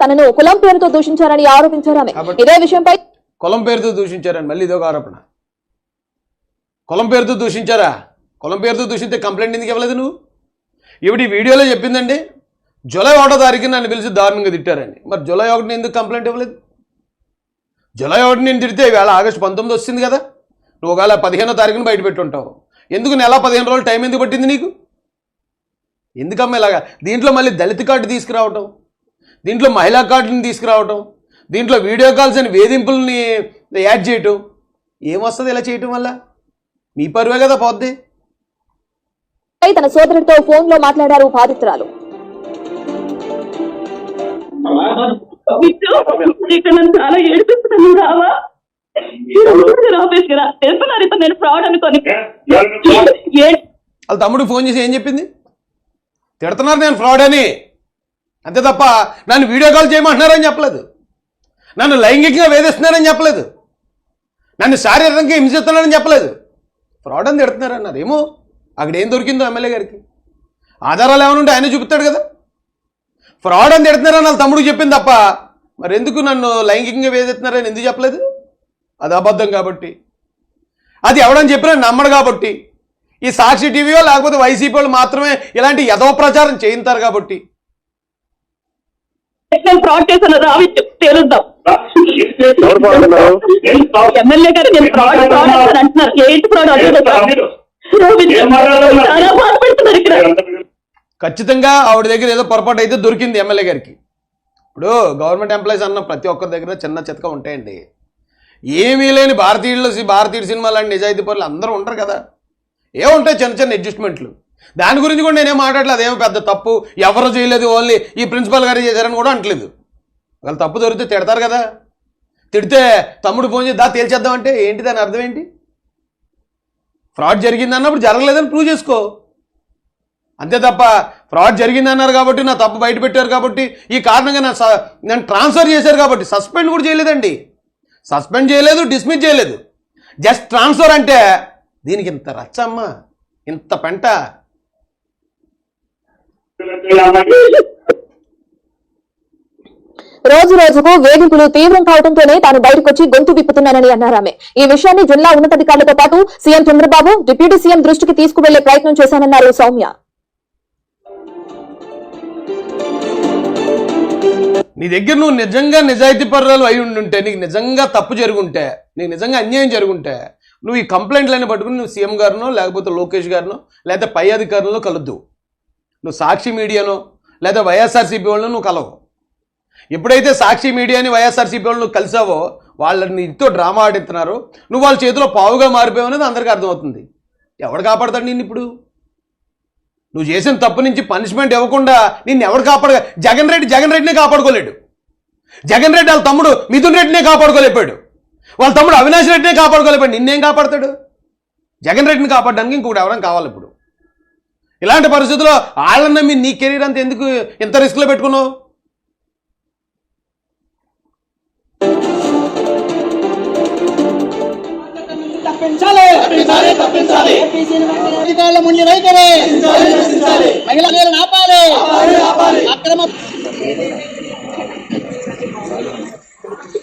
తనను కులం పేరుతో దూషించారని ఆరోపించారు ఆమె. ఇదే విషయంపై కులం పేరుతో దూషించారని మళ్ళీ ఇదొక ఆరోపణ. కులం పేరుతో దూషించారా? కులం పేరుతో దూషిస్తే కంప్లైంట్ ఎందుకు ఇవ్వలేదు నువ్వు? ఈ వీడియోలో చెప్పిందండి? జూలై ఒకటో తారీఖు నన్ను పిలిచి దారుణంగా తిట్టారని మరి జూలై ఒకటిని ఎందుకు కంప్లైంట్ ఇవ్వలేదు? జూలై ఒకటి నేను తిడితే ఈవేళ ఆగస్టు పంతొమ్మిది వస్తుంది కదా. నువ్వు ఒకవేళ పదిహేనో తారీఖున బయట పెట్టుంటావు ఎందుకు నెల పదిహేను రోజులు టైం ఎందుకు పట్టింది నీకు? ఎందుకమ్మా ఇలాగా? దీంట్లో మళ్ళీ దళిత కార్డు తీసుకురావటం. దీంట్లో మహిళా కార్డుని తీసుకురావటం దీంట్లో వీడియో కాల్స్ అని వేధింపుల్ని యాడ్ చేయటం. ఏమొస్తుంది ఇలా చేయటం వల్ల? మీ పరువే కదా పోద్ది. తన సోదరుడితో ఫోన్లో మాట్లాడారు బాధితురాలు. ఇక్కడ నన్ను చాలా ఏడిపిస్తున్నాను రావా ఆఫీస్కి రా తెలుసున్నారు ఇప్పుడు నేను ఫ్రాడ్ అనుకోని వాళ్ళ తమ్ముడు ఫోన్ చేసి ఏం చెప్పింది? తిడుతున్నారు నేను ఫ్రాడ్ అని. అంతే తప్ప నన్ను వీడియో కాల్ చేయమంటున్నారని చెప్పలేదు. నన్ను లైంగికంగా వేధిస్తున్నారని చెప్పలేదు. నన్ను శారీరకంగా హింసిస్తున్నారని చెప్పలేదు. ఫ్రాడ్ అని తిడుతున్నారన్నారు. ఏమో? అక్కడ ఏం దొరికిందో ఎమ్మెల్యే గారికి? ఆధారాలు ఏమైనా ఉంటే ఆయన చూపుతాడు కదా. ఫ్రాడ్ అని తిడుతున్నారని వాళ్ళ తమ్ముడు చెప్పింది తప్ప మరి ఎందుకు నన్ను లైంగికంగా వేధిస్తున్నారని ఎందుకు చెప్పలేదు? అది అబద్ధం కాబట్టి. అది ఎవడని చెప్పినా నమ్మడు కాబట్టి. ఈ సాక్షి టీవీయో లేకపోతే వైసీపీ వాళ్ళు మాత్రమే ఇలాంటి యథో ప్రచారం చేయించారు కాబట్టి. నేను ఫ్రాడ్ చేశాను రావి తేలుద్దాం. ఎవరు పాడుతున్నారు? ఎమ్మెల్యే గారు నేను ఫ్రాడ్ ఫ్రాడ్ అని అంటున్నారు. ఏంటి ఫ్రాడ్ అడుగుతున్నారు చాలా బాధపడుతున్నారు ఇక్కడ. ఖచ్చితంగా ఆవిడ దగ్గర ఏదో పొరపాటు అయితే దొరికింది ఎమ్మెల్యే గారికి. ఇప్పుడు గవర్నమెంట్ ఎంప్లాయీస్ అన్న ప్రతి ఒక్కరి దగ్గర చిన్న చితక ఉంటాయండి. ఏమీ లేని భారతీయులు భారతీయుడు సినిమా లాంటి నిజాయితీ పనులు అందరూ ఉంటారు కదా. ఏముంటాయి చిన్న చిన్న అడ్జస్ట్మెంట్లు దాని గురించి కూడా నేనేం మాట్లాడలేదు. ఏమి పెద్ద తప్పు. ఎవరు చేయలేదు ఓన్లీ ఈ ప్రిన్సిపల్ గారు చేశారని కూడా అంటలేదు వాళ్ళు తప్పు దొరికితే తిడతారు కదా. తిడితే తమ్ముడు ఫోన్ చేసి దా తేల్చేద్దామంటే ఏంటి దాని అర్థం ఏంటి? ఫ్రాడ్ జరిగింది అన్నప్పుడు జరగలేదని ప్రూవ్ చేసుకో. అంతే తప్ప ఫ్రాడ్ జరిగింది అన్నారు కాబట్టి నా తప్పు బయట పెట్టారు కాబట్టి ఈ కారణంగా నా స- నన్ను ట్రాన్స్ఫర్ చేశారు కాబట్టి సస్పెండ్ కూడా చేయలేదండి. సస్పెండ్ చేయలేదు డిస్మిస్ చేయలేదు. జస్ట్ ట్రాన్స్ఫర్ అంటే దీనికి ఇంత రచ్చమ్మ ఇంత పెంట. రోజు రోజుకు వేధింపులు తీవ్రం కావడంతోనే తాను బయటకొచ్చి గొంతు విప్పుతున్నానని అన్నారు ఆమె. ఈ విషయాన్ని జిల్లా ఉన్నతాధికారులతో పాటు సీఎం చంద్రబాబు డిప్యూటీ సీఎం దృష్టికి తీసుకువెళ్ళే ప్రయత్నం చేశానన్నారు సౌమ్య. నీ దగ్గర నువ్వు నిజంగా నిజాయితీ పర్రాలు అయి ఉండుంటే నీకు నిజంగా తప్పు జరుగుంటే నీకు నిజంగా అన్యాయం జరుగుంటే నువ్వు ఈ కంప్లైంట్లన్నీ పట్టుకుని నువ్వు సీఎం గారినో లేకపోతే లోకేష్ గారినో లేకపోతే పై అధికారులను కలుద్దు. నువ్వు సాక్షి మీడియాను లేదా వైఎస్ఆర్సీపీ వాళ్ళను నువ్వు కలవు. ఎప్పుడైతే సాక్షి మీడియాని వైఎస్ఆర్సీపీ వాళ్ళు నువ్వు కలిసావో వాళ్ళని నీతో డ్రామా ఆడిస్తున్నారు నువ్వు వాళ్ళ చేతిలో పావుగా మారిపోయావు అనేది అందరికీ అర్థమవుతుంది. ఎవడు కాపాడతాడు నిన్ను ఇప్పుడు? నువ్వు చేసిన తప్పు నుంచి పనిష్మెంట్ ఇవ్వకుండా నిన్ను ఎవడు కాపాడ జగన్ రెడ్డి జగన్ రెడ్డినే కాపాడుకోలేడు. జగన్ రెడ్డి వాళ్ళ తమ్ముడు మిథున్ రెడ్డినే కాపాడుకోలేపాడు వాళ్ళ తమ్ముడు అవినాష్ రెడ్డినే కాపాడుకోలేపాడు నిన్నేం కాపాడతాడు? జగన్ రెడ్డిని కాపాడడానికి ఇంకొకటి ఎవరైనా కావాలి ఇప్పుడు. ఇలాంటి పరిస్థితుల్లో వాళ్ళని నమ్మి నీ కెరీర్ అంతా ఎందుకు ఇంత రిస్క్లో పెట్టుకున్నావు? తప్పించాలి. తప్పించాలి అధికారుల ముందు వైఖరి మహిళలను ఆపాలి. అక్రమ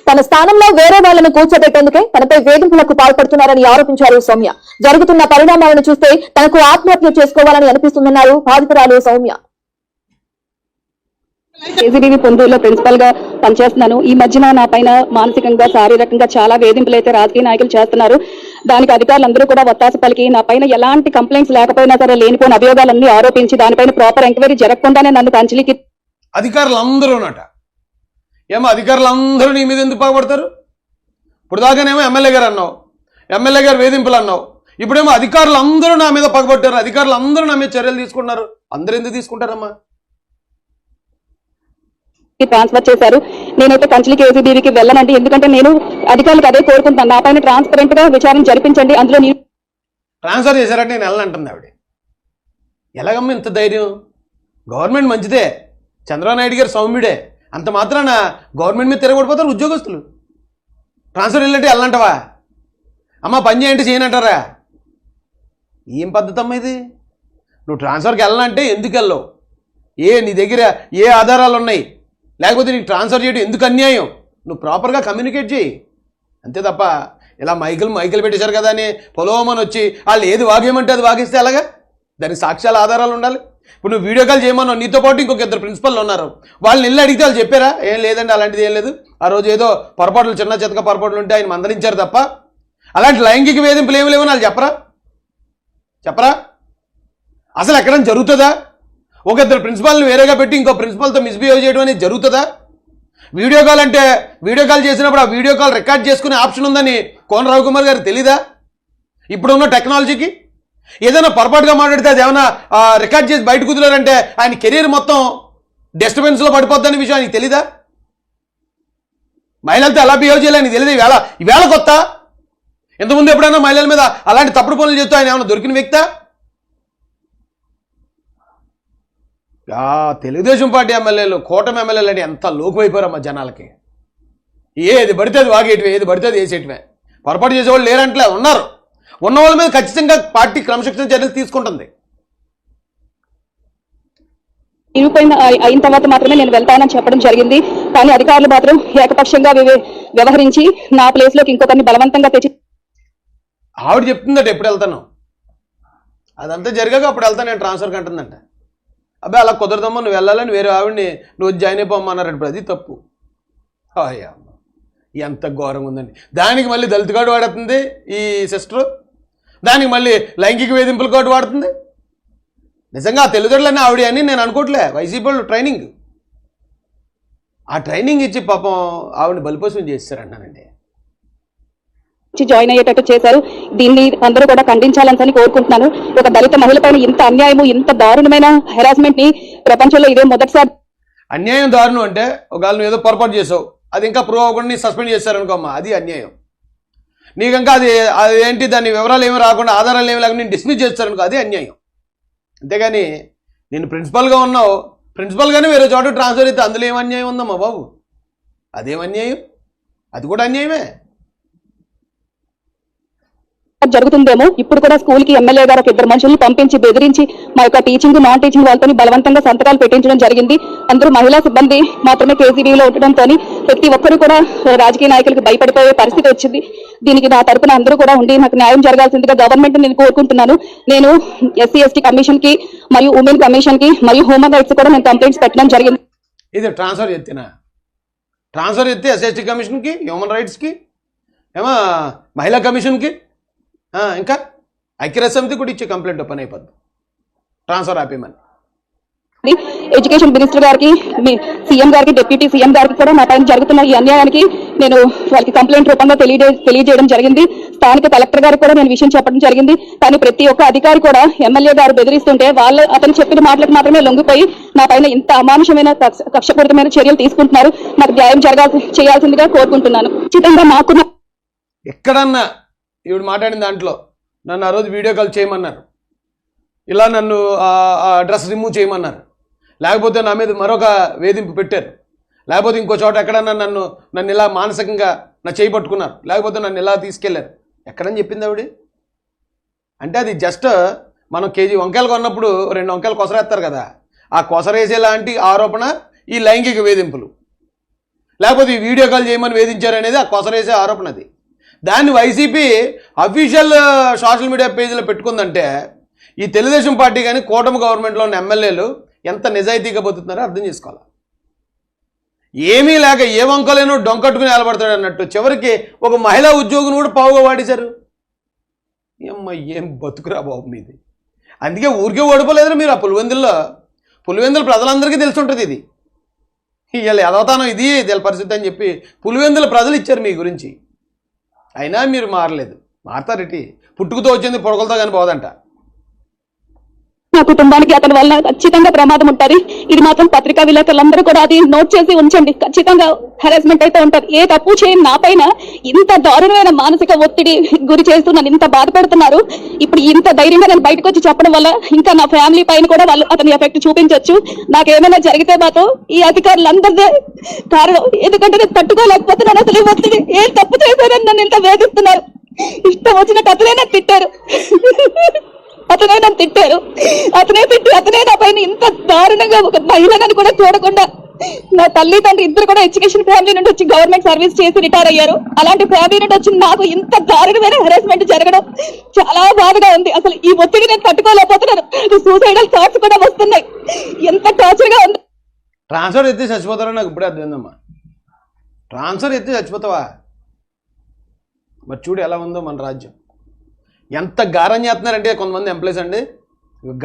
తన స్థానంలో వేరే వాళ్ళను కూర్చోబెట్టేందుకే తనపై వేధింపులకు పాల్పడుతున్నారని ఆరోపించారు సౌమ్య. జరుగుతున్న పరిణామాలను చూస్తే తనకు ఆత్మహత్య చేసుకోవాలని అనిపిస్తుందన్నారు బాధితురాలు సౌమ్య. కేజీబీవీ పొందూరులో ప్రిన్సిపల్గా పనిచేస్తున్నాను. ఈ మధ్యన నా పైన మానసికంగా శారీరకంగా చాలా వేధింపులు అయితే రాజకీయ నాయకులు చేస్తున్నారు. దానికి అధికారులందరూ కూడా ఒత్తాస పలికి నా పైన ఎలాంటి కంప్లైంట్స్ లేకపోయినా సరే లేనిపోయిన అభియోగాలన్నీ ఆరోపించి దానిపైన ప్రాపర్ ఎంక్వైరీ జరగకుండానే నన్ను కంచిలికి అధికారులు అందరూనట ఏమో అధికారులు అందరూ నీ మీద ఎందుకు పాల్పడతారు ఇప్పుడు దాకానేమో ఎమ్మెల్యే గారు అన్నావు ఎమ్మెల్యే గారు వేధింపులు అన్నావు. ఇప్పుడేమో అధికారులు అందరూ నా మీద పగబట్టారు అధికారులు అందరూ నా మీద చర్యలు తీసుకున్నారు అందరూ ఎందుకు తీసుకుంటారమ్మా? ట్రాన్స్ఫర్ చేశారు. నేనైతే కంచిలి కేజీబీవీకి వెళ్ళనండి. ఎందుకంటే నేను అధికారులకు అదే కోరుకుంటాను నా పైన ట్రాన్స్పరెంట్గా విచారణ జరిపించండి. అందులో నీ ట్రాన్స్ఫర్ చేశారంటే నేను వెళ్ళనంటుంది ఆవిడ. ఎలాగమ్మా ఇంత ధైర్యం? గవర్నమెంట్ మంచిదే. చంద్రబాబు నాయుడు గారు సౌమ్యుడే. అంత మాత్రాన గవర్నమెంట్ మీద తిరగబడిపోతారు ఉద్యోగస్తులు. ట్రాన్స్ఫర్ వెళ్ళంటే వెళ్ళంటవా అమ్మ పని చేయండి చేయనంటారా? ఏం పద్ధతి అమ్మా ఇది? నువ్వు ట్రాన్స్ఫర్కి వెళ్ళాలంటే ఎందుకు వెళ్ళవు? ఏ నీ దగ్గర ఏ ఆధారాలు ఉన్నాయి? లేకపోతే నీకు ట్రాన్స్ఫర్ చేయడం ఎందుకు అన్యాయం? నువ్వు ప్రాపర్గా కమ్యూనికేట్ చేయి. అంతే తప్ప ఇలా మైకులు మైకులు పెట్టేశారు కదా అని పొలవమని వచ్చి వాళ్ళు ఏది వాగేయమంటే అది వాగిస్తే అలాగా దానికి సాక్ష్యాల ఆధారాలు ఉండాలి. ఇప్పుడు నువ్వు వీడియో కాల్ చేయమన్నావు నీతో పాటు ఇంకొక ఇద్దరు ప్రిన్సిపల్ ఉన్నారు. వాళ్ళని ఇల్లు అడిగితే వాళ్ళు చెప్పారా? ఏం లేదండి అలాంటిది ఏం లేదు. ఆ రోజు ఏదో పొరపాట్లు చిన్న చితక పొరపాట్లు ఉంటే ఆయన మందలించారు తప్ప అలాంటి లైంగిక వేధింపులు ఏమి లేవని వాళ్ళు చెప్పరా? చెప్పరా? అసలు ఎక్కడైనా జరుగుతుందా? ఒక ఇద్దరు ప్రిన్సిపాల్ని వేరేగా పెట్టి ఇంకో ప్రిన్సిపాల్తో మిస్బిహేవ్ చేయడం అనేది జరుగుతుందా? వీడియో కాల్ అంటే వీడియో కాల్ చేసినప్పుడు ఆ వీడియో కాల్ రికార్డ్ చేసుకునే ఆప్షన్ ఉందని కోన రవికుమార్ గారు తెలీదా? ఇప్పుడున్న టెక్నాలజీకి? ఏదైనా పొరపాటుగా మాట్లాడితే అది ఏమైనా రికార్డ్ చేసి బయట కుదిరారంటే ఆయన కెరీర్ మొత్తం డిస్టర్బెన్స్లో పడిపోద్దనే విషయం ఆయనకి తెలీదా? మహిళలతో ఎలా బిహేవ్ చేయాలని తెలియదు ఈవేళ ఈవేళ కొత్త. ఇంతకుముందు ఎప్పుడైనా మహిళల మీద అలాంటి తప్పుడు పనులు చేస్తూ ఆయన ఏమైనా దొరికిన వ్యక్తా? ఆ తెలుగుదేశం పార్టీ ఎమ్మెల్యేలు కూటమి ఎమ్మెల్యేలు అని ఎంత లోకువైపోయారమ్మా జనాలకి. ఏది పడితే అది వాగేటివే ఏది పడితే అది వేసేటివే పొరపాటు చేసేవాళ్ళు లేరంటలే ఉన్నారు. ఉన్న వాళ్ళ మీద ఖచ్చితంగా పార్టీ క్రమశిక్షణ చర్యలు తీసుకుంటుంది. నిరూపణ అయిన తర్వాత మాత్రమే నేను వెళ్తానని చెప్పడం జరిగింది. కానీ అధికారులు మాత్రం ఏకపక్షంగా వ్యవ- వ్యవహరించి నా ప్లేస్లోకి ఇంకొకరిని బలవంతంగా తెచ్చి ఆవిడ చెప్తుందట ఎప్పుడు వెళ్తాను. అదంతా జరిగాక అప్పుడు వెళ్తాను నేను ట్రాన్స్ఫర్ కంటుందంట. అబ్బాయి అలా కుదరదమ్మా నువ్వు వెళ్ళాలని వేరే ఆవిడని నువ్వు జాయిన్ అయిపోమన్నారు ఇప్పుడు అది తప్పు. అయ్యా ఎంత ఘోరంగా ఉందండి. దానికి మళ్ళీ దళిత కార్డు వాడుతుంది ఈ సిస్టర్. దానికి మళ్ళీ లైంగిక వేధింపుల కార్డు వాడుతుంది? నిజంగా తెలుగుదేళ్ళని ఆవిడ అని నేను అనుకోవట్లే. వైసీపీ ట్రైనింగ్. ఆ ట్రైనింగ్ ఇచ్చి పాపం ఆవిడని బలిపోసం చేస్తారంటానండి జాయిన్ అయ్యేటట్టు చేశారు. దీన్ని అందరూ కూడా ఖండించాలని కోరుకుంటున్నాను. ఒక దళిత మహిళ పైన ఇంత అన్యాయము ఇంత దారుణమైన హెరాస్మెంట్ని ప్రపంచంలో ఇదే మొదటిసారి అన్యాయం దారుణం అంటే ఒకవేళ నువ్వు ఏదో పొరపాటు చేసావు అది ఇంకా ప్రూవ్ అవ్వకుండా సస్పెండ్ చేశారనుకోమ్మా అది అన్యాయం. నీకు ఇంకా అది అదేంటి ఏంటి దాని వివరాలు ఏమి రాకుండా ఆధారాలు ఏమి లేకుండా నేను డిస్మిస్ చేస్తారనుకో అది అన్యాయం. అంతేగాని నేను ప్రిన్సిపల్గా ఉన్నావు ప్రిన్సిపల్గానే వేరే చోట ట్రాన్స్ఫర్ అయితే అందులో ఏం అన్యాయం ఉందమ్మా బాబు? అదేం అన్యాయం? అది కూడా అన్యాయమే. జరుగుతుందేమో ఇప్పుడు కూడా స్కూల్కి ఎమ్మెల్యే గారు ఒక ఇద్దరు మనుషులు పంపించి బెదిరించి మా యొక్క టీచింగ్ నాన్ టీచింగ్ వాళ్ళతో బలవంతంగా సంతకాలు పెట్టించడం జరిగింది. అందరూ మహిళా సిబ్బంది మాత్రమే కేసీబీలో ఉండడంతో ప్రతి ఒక్కరు కూడా రాజకీయ నాయకులకు భయపడిపోయే పరిస్థితి వచ్చింది. దీనికి నా తరపున అందరూ కూడా ఉండి నాకు న్యాయం జరగాల్సిందిగా గవర్నమెంట్ నేను కోరుకుంటున్నాను. నేను ఎస్సీ ఎస్టీ కమిషన్కి మరియు ఉమెన్ కమిషన్కి మరియు హ్యూమన్ రైట్స్ కూడా నేను కంప్లైంట్స్ పెట్టడం జరిగింది. ఇది ట్రాన్స్ఫర్ ఎత్తిన? ట్రాన్స్ఫర్ ఎత్తి ఎస్ఎస్టీ కమిషన్కి హ్యూమన్ రైట్స్కి ఏమో మహిళా కమిషన్కి? ఇంకా ఐక్యరాజ్య సమితి కూడా ఇచ్చే కంప్లైంట్ పని అయిపోద్ది. ట్రాన్స్ఫర్ ఆపేయమని. ఎడ్యుకేషన్ మినిస్టర్ గారికి మీ సీఎం గారికి డిప్యూటీ సీఎం గారికి కూడా నా పైన జరుగుతున్న ఈ అన్యాయానికి నేను వాళ్ళకి కంప్లైంట్ రూపంలో తెలియజే తెలియజేయడం జరిగింది. స్థానిక కలెక్టర్ గారికి కూడా నేను విషయం చెప్పడం జరిగింది. కానీ ప్రతి ఒక్క అధికారి కూడా ఎమ్మెల్యే గారు బెదిరిస్తుంటే వాళ్ళు అతను చెప్పిన మాటలకు మాత్రమే లొంగిపోయి నా పైన ఇంత అమానుషమైన కక్ష- కక్షపూరితమైన చర్యలు తీసుకుంటున్నారు. నాకు న్యాయం జరగాల్సి చేయాల్సిందిగా కోరుకుంటున్నాను. ఖచ్చితంగా మాకున్న ఎక్కడన్నా ఈవిడ మాట్లాడిన దాంట్లో నన్ను ఆ రోజు వీడియో కాల్ చేయమన్నారు. ఇలా నన్ను ఆ డ్రెస్ రిమూవ్ చేయమన్నారు. లేకపోతే నా మీద మరొక వేధింపు పెట్టారు. లేకపోతే ఇంకో చోట ఎక్కడన్నా నన్ను నన్ను ఇలా మానసికంగా నా చేయి పట్టుకున్నారు. లేకపోతే నన్ను ఇలా తీసుకెళ్ళారు. ఎక్కడని చెప్పింది ఆవిడ? అంటే అది జస్ట్ మనం కేజీ వంకాయలు కొన్నప్పుడు రెండు వంకాయలు కొసరేస్తారు కదా. ఆ కొసరేసే లాంటి ఆరోపణ ఈ లైంగిక వేధింపులు. లేకపోతే ఈ వీడియో కాల్ చేయమని వేధించారు అనేది ఆ కొసరేసే ఆరోపణ అది. దాన్ని వైసీపీ అఫీషియల్ సోషల్ మీడియా పేజీలో పెట్టుకుందంటే ఈ తెలుగుదేశం పార్టీ కానీ కూటమి గవర్నమెంట్లో ఉన్న ఎమ్మెల్యేలు ఎంత నిజాయితీగా బతుకుతున్నారో అర్థం చేసుకోవాలి. ఏమీ లేక ఏ వంకలేనో డొంకట్టుకుని నిలబడతాడు అన్నట్టు చివరికి ఒక మహిళా ఉద్యోగిని కూడా పావుగా వాడేశారు. ఏమ్మ ఏం బతుకురా బాబు మీది? అందుకే ఊరికే ఓడిపోలేదు మీరు ఆ పులివెందుల్లో. పులివెందులు ప్రజలందరికీ తెలిసి ఉంటుంది ఇది. వీళ్ళు ఎదవతానం ఇది వీళ్ళ పరిస్థితి అని చెప్పి పులివెందుల ప్రజలు ఇచ్చారు మీ గురించి. అయినా మీరు మారలేదు. మారతారేటి పుట్టుకతో వచ్చింది పొడకలతో కానీ పోదంట. నా కుటుంబానికి అతని వల్ల ఖచ్చితంగా ప్రమాదం ఉంటుంది. ఇది మాత్రం పత్రికా విలేకరులందరూ కూడా అది నోట్ చేసి ఉంచండి. ఖచ్చితంగా హెరాస్మెంట్ అయితే ఉంటారు ఏ తప్పు చేయని నా పైన ఇంత దారుణమైన మానసిక ఒత్తిడి గురి చేస్తూ నన్ను ఇంత బాధపడుతున్నారు ఇప్పుడు ఇంత ధైర్యంగా నేను బయటకు వచ్చి చెప్పడం వల్ల ఇంకా నా ఫ్యామిలీ పైన కూడా వాళ్ళు అతని ఎఫెక్ట్ చూపించవచ్చు నాకేమైనా జరిగితే మాత్రం ఈ అధికారులందరిదే కారణం. ఎందుకంటే నేను తట్టుకోలేకపోతున్నాను అసలు ఈ ఒత్తిడి ఏ తప్పు చేశారని నన్ను ఇంత వేధిస్తున్నారు. ఇష్టం వచ్చిన కథలైనా తిట్టారు. అతనే నన్ను తిట్టారు. అతనే తిట్టి అతనే నా పైన ఇంత దారుణంగా ఒక మహిళనని కూడా చూడకుండా నా తల్లి తండ్రి ఇద్దరు కూడా ఎడ్యుకేషన్ ఫ్యామిలీ నుండి వచ్చి గవర్నమెంట్ సర్వీస్ చేసి రిటైర్ అయ్యారు. అలాంటి ఫ్యామిలీ నుండి వచ్చి నాకు ఇంత దారుణమైన హెరాస్మెంట్ జరగడం చాలా బాధగా ఉంది. అసలు ఈ ఒత్తిడి నేను తట్టుకోలేకపోతున్నాను. సూసైడల్ థాట్స్ కూడా వస్తున్నాయి. ఎంత టార్చర్గా ఉంది. ట్రాన్స్ఫర్ ఎత్తి చచ్చిపోతారో నాకు ఇప్పుడే అర్థమైందమ్మా. ట్రాన్స్ఫర్ ఎత్తి చచ్చిపోతావా? మరి చూడు ఎలా ఉందో మన రాజ్యం. ఎంత గారం చేస్తున్నారంటే కొంతమంది ఎంప్లాయీస్ అండి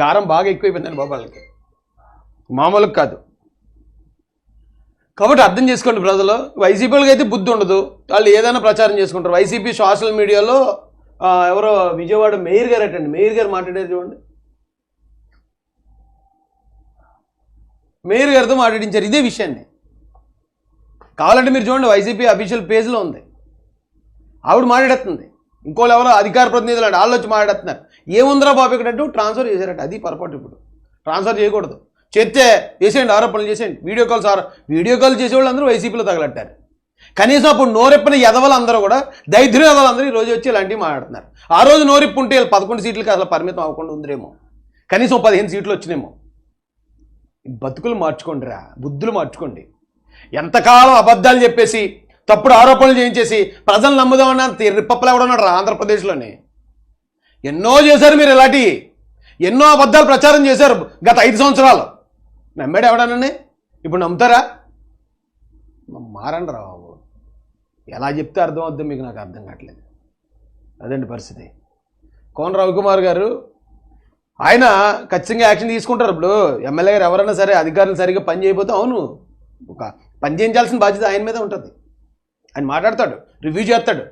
గారం బాగా ఎక్కువైపోయిందండి బాబు వాళ్ళకి. మామూలుగా కాదు. కాబట్టి అర్థం చేసుకోండి ప్రజలు వైసీపీలకు అయితే బుద్ధి ఉండదు. వాళ్ళు ఏదైనా ప్రచారం చేసుకుంటారు. వైసీపీ సోషల్ మీడియాలో ఎవరో విజయవాడ మేయర్ గారు అటండి. మేయర్ గారు మాట్లాడారు చూడండి. మేయర్ గారితో మాట్లాడించారు. ఇదే విషయాన్ని. కావాలంటే మీరు చూడండి వైసీపీ అఫీషియల్ పేజ్లో ఉంది. ఆవిడ మాట్లాడుతుంది. ఇంకోళ్ళు ఎవరో అధికార ప్రతినిధులు అంటే వాళ్ళు వచ్చి మాట్లాడుతున్నారు. ఏముందిరా బాబు ఇక్కడ అంటూ ట్రాన్స్ఫర్ చేశారట. అది పొరపాటు ఇప్పుడు. ట్రాన్స్ఫర్ చేయకూడదు. చేస్తే చేసేయండి ఆరోపణలు చేసేయండి. వీడియో కాల్స్ ఆరో వీడియో కాల్ చేసేవాళ్ళు అందరూ వైసీపీలో తగలట్టారు. కనీసం అప్పుడు నోరెప్పిన ఎదవలు అందరూ కూడా దైద్యం ఎదవలు ఈ రోజు వచ్చి ఇలాంటివి మాట్లాడుతున్నారు. ఆ రోజు నోరెప్పు ఉంటే వీళ్ళు పదకొండు సీట్లకి అసలు పరిమితం అవ్వకుండా ఉందిరేమో. కనీసం పదిహేను సీట్లు వచ్చినేమో. బతుకులు మార్చుకోండిరా బుద్ధులు మార్చుకోండి. ఎంతకాలం అబద్ధాలు చెప్పేసి తప్పుడు ఆరోపణలు చేయించేసి ప్రజలు నమ్ముదామన్న రిప్పప్పలు ఎవడన్నాడు రా ఆంధ్రప్రదేశ్లోని. ఎన్నో చేశారు మీరు ఇలాంటి ఎన్నో అబద్ధాలు ప్రచారం చేశారు గత ఐదు సంవత్సరాలు. నమ్మాడు ఎవడనని ఇప్పుడు నమ్ముతారా? మారండి రా బాబు. ఎలా చెప్తే అర్థం అవుద్దో మీకు నాకు అర్థం కావట్లేదు. అదండి పరిస్థితి. కోన రవికుమార్ గారు ఆయన ఖచ్చితంగా యాక్షన్ తీసుకుంటారు ఇప్పుడు. ఎమ్మెల్యే గారు ఎవరైనా సరే అధికారులు సరిగ్గా పని చేయకపోతే అవును. ఒక పని చేయించాల్సిన బాధ్యత ఆయన మీద ఉంటుంది. ఆయన మాట్లాడతాడు రివ్యూ చేస్తాడు.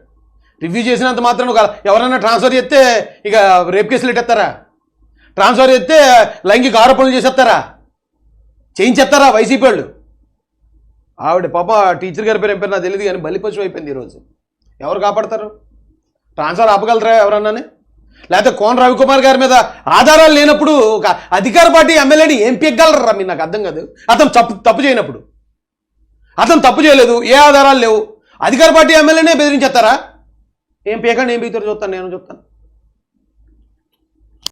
రివ్యూ చేసినంత మాత్రం ఎవరైనా ట్రాన్స్ఫర్ చేస్తే ఇక రేప్ కేసులు పెట్టేస్తారా ట్రాన్స్ఫర్ చేస్తే లైంగిక ఆరోపణలు చేసేస్తారా? చేయించేస్తారా వైసీపీ వాళ్ళు? ఆవిడ పాప టీచర్ గారి పేరు ఏం పేరు నాకు తెలియదు కానీ బలిపశు అయిపోయింది ఈరోజు ఎవరు కాపాడతారు? ట్రాన్స్ఫర్ ఆపగలరా ఎవరన్నానే? లేకపోతే కోన రవికుమార్ గారి మీద ఆధారాలు లేనప్పుడు ఒక అధికార పార్టీ ఎమ్మెల్యేని ఏం పెగ్గలరా మీరు? నాకు అర్థం కాదు. అతను తప్పు తప్పు చేయనప్పుడు. అతను తప్పు చేయలేదు. ఏ ఆధారాలు లేవు? అధికార పార్టీ ఎమ్మెల్యేనే బెదిరించేస్తారా? ఏం పీకండి ఏం పీకుతారు చూస్తాను నేను చెప్తాను.